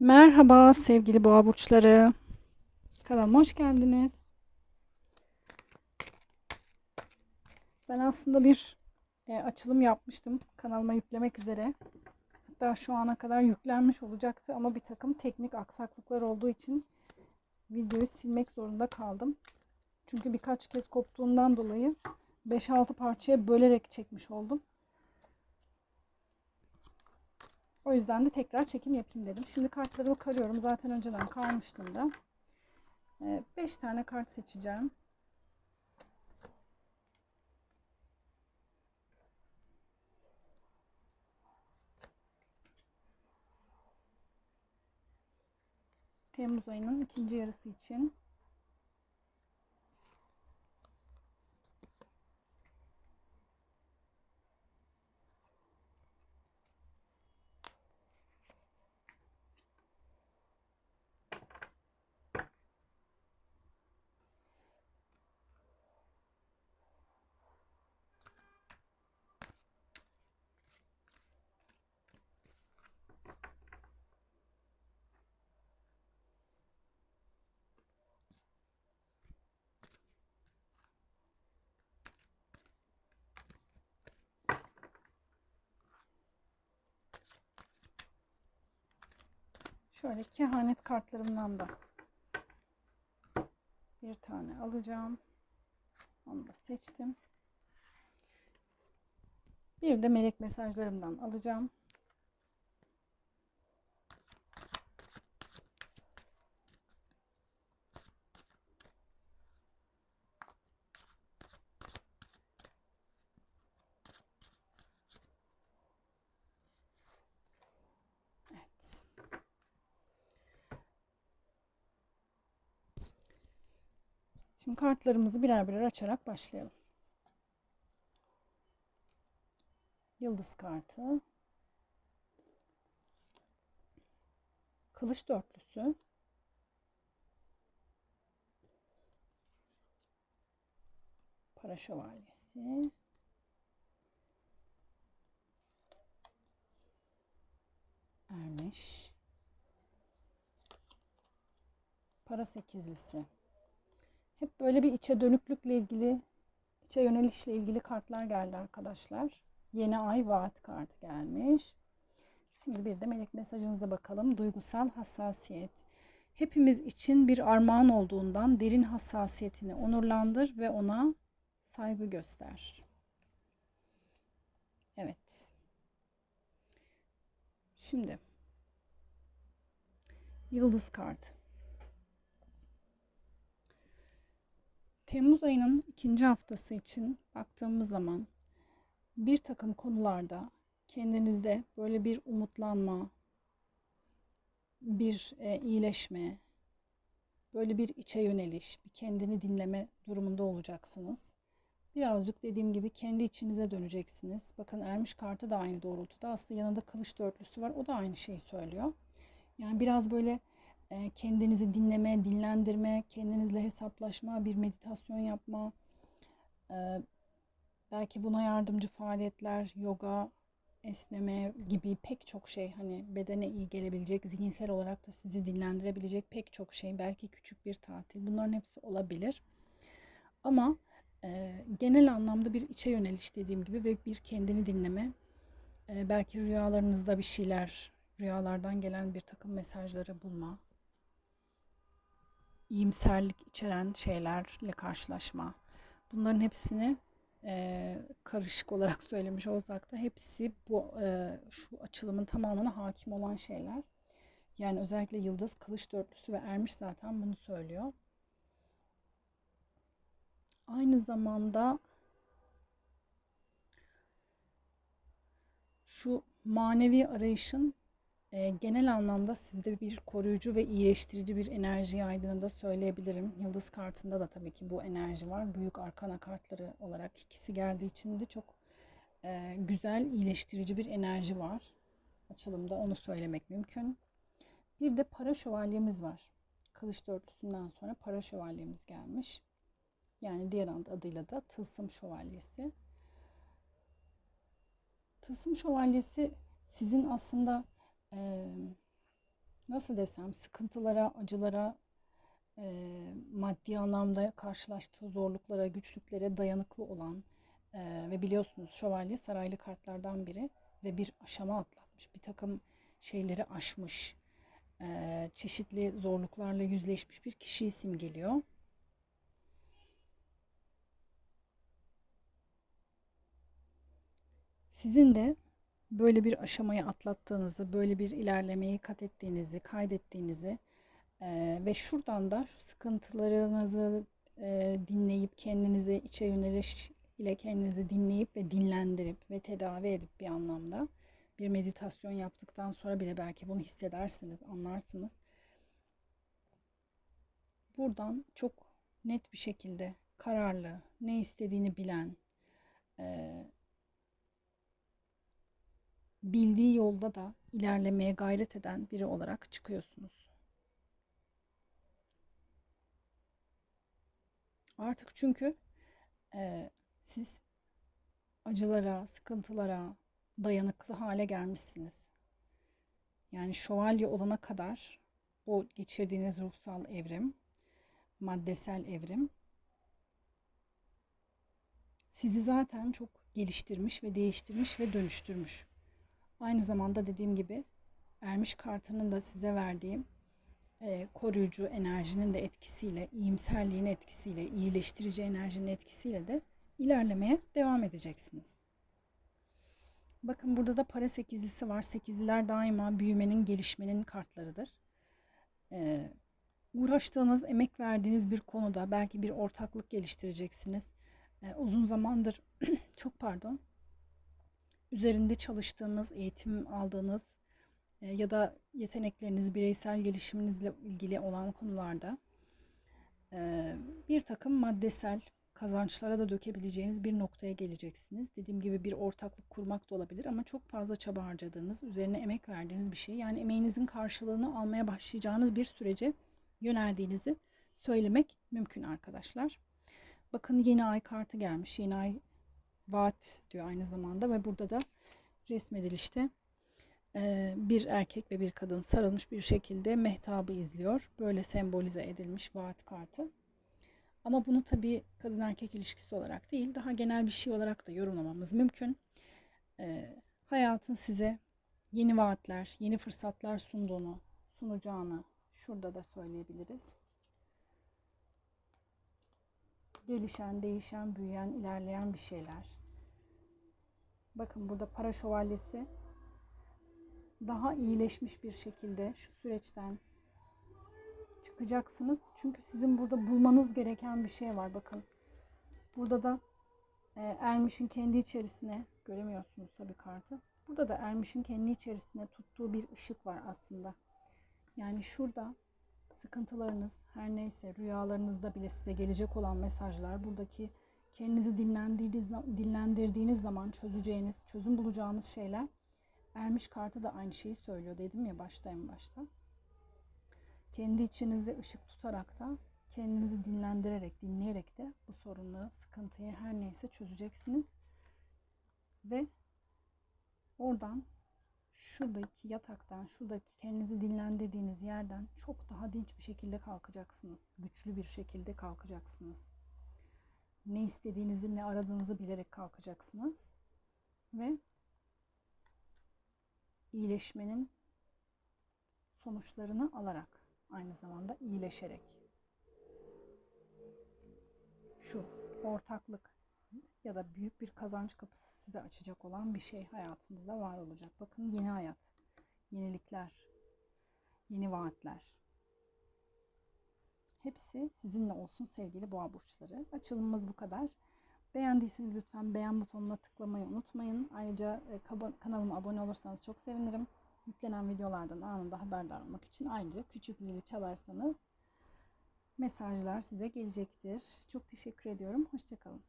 Merhaba sevgili boğa burçları. Kanalıma hoş geldiniz. Ben aslında bir e, açılım yapmıştım kanalıma yüklemek üzere. Hatta şu ana kadar yüklenmiş olacaktı ama bir takım teknik aksaklıklar olduğu için videoyu silmek zorunda kaldım. Çünkü birkaç kez koptuğundan dolayı 5-6 parçaya bölerek çekmiş oldum. O yüzden de tekrar çekim yapayım dedim. Şimdi kartlarımı karıyorum. Zaten önceden karmıştım da. 5 tane kart seçeceğim. Temmuz ayının ikinci yarısı için. Şöyle kehanet kartlarımdan da bir tane alacağım. Onu da seçtim. Bir de melek mesajlarımdan alacağım. Evet. Şimdi kartlarımızı birer birer açarak başlayalım. Yıldız kartı. Kılıç dörtlüsü. Para şövalyesi. Ermiş. Para sekizlisi. Hep böyle bir içe dönüklükle ilgili, içe yönelişle ilgili kartlar geldi arkadaşlar. Yeni ay vaat kartı gelmiş. Şimdi bir de melek mesajınıza bakalım. Duygusal hassasiyet. Hepimiz için bir armağan olduğundan derin hassasiyetini onurlandır ve ona saygı göster. Evet. Şimdi yıldız kartı. Temmuz ayının ikinci haftası için baktığımız zaman bir takım konularda kendinizde böyle bir umutlanma, bir e, iyileşme, böyle bir içe yöneliş, bir kendini dinleme durumunda olacaksınız. Birazcık dediğim gibi kendi içinize döneceksiniz. Bakın Ermiş kartı da aynı doğrultuda. Aslında yanında kılıç dörtlüsü var. O da aynı şeyi söylüyor. Yani biraz böyle kendinizi dinleme, dinlendirme, kendinizle hesaplaşma, bir meditasyon yapma, e, belki buna yardımcı faaliyetler, yoga, esneme gibi pek çok şey hani bedene iyi gelebilecek, zihinsel olarak da sizi dinlendirebilecek pek çok şey, belki küçük bir tatil bunların hepsi olabilir. Ama e, genel anlamda bir içe yöneliş dediğim gibi ve bir kendini dinleme, e, belki rüyalarınızda bir şeyler, rüyalardan gelen bir takım mesajları bulma, iyimserlik içeren şeylerle karşılaşma. Bunların hepsini e, karışık olarak söylemiş olsak da hepsi bu e, şu açılımın tamamına hakim olan şeyler. Yani özellikle Yıldız, Kılıç Dörtlüsü ve Ermiş zaten bunu söylüyor. Aynı zamanda şu manevi arayışın e, genel anlamda sizde bir koruyucu ve iyileştirici bir enerji yaydığını da söyleyebilirim. Yıldız kartında da tabii ki bu enerji var. Büyük arkana kartları olarak ikisi geldiği için de çok e, güzel iyileştirici bir enerji var. Açılımda onu söylemek mümkün. Bir de para şövalyemiz var. Kılıç dörtlüsünden sonra para şövalyemiz gelmiş. Yani diğer adıyla da tılsım şövalyesi. Tılsım şövalyesi sizin aslında e, nasıl desem sıkıntılara, acılara, eee, maddi anlamda karşılaştığı zorluklara, güçlüklere dayanıklı olan eee, ve biliyorsunuz şövalye saraylı kartlardan biri ve bir aşama atlatmış. Bir takım şeyleri aşmış. eee, çeşitli zorluklarla yüzleşmiş bir kişiyi simgeliyor. Sizin de böyle bir aşamayı atlattığınızı, böyle bir ilerlemeyi kat ettiğinizi, kaydettiğinizi eee, ve şuradan da şu sıkıntılarınızı eee, dinleyip kendinizi içe yöneliş ile kendinizi dinleyip ve dinlendirip ve tedavi edip bir anlamda bir meditasyon yaptıktan sonra bile belki bunu hissedersiniz, anlarsınız. Buradan çok net bir şekilde kararlı, ne istediğini bilen, eee, bildiği yolda da ilerlemeye gayret eden biri olarak çıkıyorsunuz. Artık çünkü eee, siz acılara, sıkıntılara dayanıklı hale gelmişsiniz. Yani şövalye olana kadar bu geçirdiğiniz ruhsal evrim, maddesel evrim sizi zaten çok geliştirmiş ve değiştirmiş ve dönüştürmüş. Aynı zamanda dediğim gibi ermiş kartının da size verdiği e, koruyucu enerjinin de etkisiyle, iyimserliğin etkisiyle, iyileştirici enerjinin etkisiyle de ilerlemeye devam edeceksiniz. Bakın burada da para sekizlisi var. Sekizliler daima büyümenin, gelişmenin kartlarıdır. Ee, uğraştığınız, emek verdiğiniz bir konuda belki bir ortaklık geliştireceksiniz. Ee, uzun zamandır, çok pardon, üzerinde çalıştığınız, eğitim aldığınız e, ya da yetenekleriniz, bireysel gelişiminizle ilgili olan konularda e, bir takım maddesel kazançlara da dökebileceğiniz bir noktaya geleceksiniz. Dediğim gibi bir ortaklık kurmak da olabilir ama çok fazla çaba harcadığınız, üzerine emek verdiğiniz bir şey. Yani emeğinizin karşılığını almaya başlayacağınız bir sürece yöneldiğinizi söylemek mümkün arkadaşlar. Bakın yeni ay kartı gelmiş. Yeni ay vaat diyor aynı zamanda ve burada da resmedilişte e, bir erkek ve bir kadın sarılmış bir şekilde mehtabı izliyor. Böyle sembolize edilmiş vaat kartı. Ama bunu tabii kadın erkek ilişkisi olarak değil, daha genel bir şey olarak da yorumlamamız mümkün. E, hayatın size yeni vaatler, yeni fırsatlar sunduğunu, sunacağını şurada da söyleyebiliriz. Gelişen, değişen, büyüyen, ilerleyen bir şeyler. Bakın burada para şövalyesi daha iyileşmiş bir şekilde şu süreçten çıkacaksınız. Çünkü sizin burada bulmanız gereken bir şey var. Bakın. Burada da e, Ermiş'in kendi içerisine göremiyorsunuz tabii kartı. Burada da Ermiş'in kendi içerisine tuttuğu bir ışık var aslında. Yani şurada sıkıntılarınız her neyse rüyalarınızda bile size gelecek olan mesajlar buradaki kendinizi dinlendirdiğiniz, zaman çözeceğiniz, çözüm bulacağınız şeyler Ermiş kartı da aynı şeyi söylüyor dedim ya başta en başta kendi içinizde ışık tutarak da kendinizi dinlendirerek, dinleyerek de bu sorunu, sıkıntıyı her neyse çözeceksiniz. Ve oradan şuradaki yataktan, şuradaki kendinizi dinlendirdiğiniz yerden çok daha dinç bir şekilde kalkacaksınız. Güçlü bir şekilde kalkacaksınız. Ne istediğinizi, ne aradığınızı bilerek kalkacaksınız. Ve iyileşmenin sonuçlarını alarak aynı zamanda iyileşerek. Şu ortaklık ya da büyük bir kazanç kapısı size açacak olan bir şey hayatınızda var olacak. Bakın yeni hayat, yenilikler, yeni vaatler. Hepsi sizinle olsun sevgili boğa burçları. Açılımımız bu kadar. Beğendiyseniz lütfen beğen butonuna tıklamayı unutmayın. Ayrıca e, kanalıma abone olursanız çok sevinirim. Yüklenen videolardan anında haberdar olmak için ayrıca küçük zili çalarsanız mesajlar size gelecektir. Çok teşekkür ediyorum. Hoşçakalın.